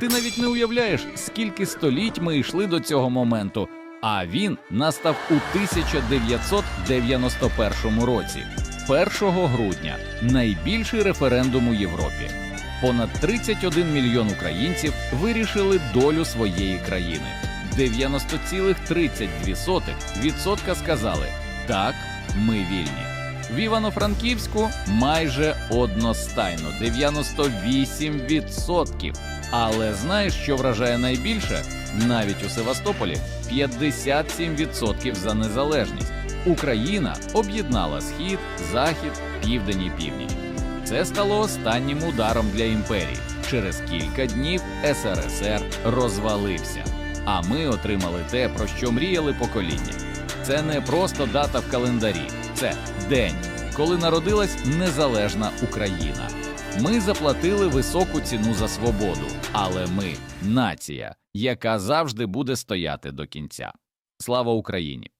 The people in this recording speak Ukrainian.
Ти навіть не уявляєш, скільки століть ми йшли до цього моменту. А він настав у 1991 році, 1 грудня, найбільший референдум у Європі. Понад 31 мільйон українців вирішили долю своєї країни. 90,32% сказали так, ми вільні. В Івано-Франківську майже одностайно 98%. Але знаєш, що вражає найбільше? Навіть у Севастополі 57% за незалежність. Україна об'єднала схід, захід, південь і північ. Це стало останнім ударом для імперії. Через кілька днів СРСР розвалився. А ми отримали те, про що мріяли покоління. Це не просто дата в календарі, це день, коли народилась незалежна Україна. Ми заплатили високу ціну за свободу, але ми нація, яка завжди буде стояти до кінця. Слава Україні!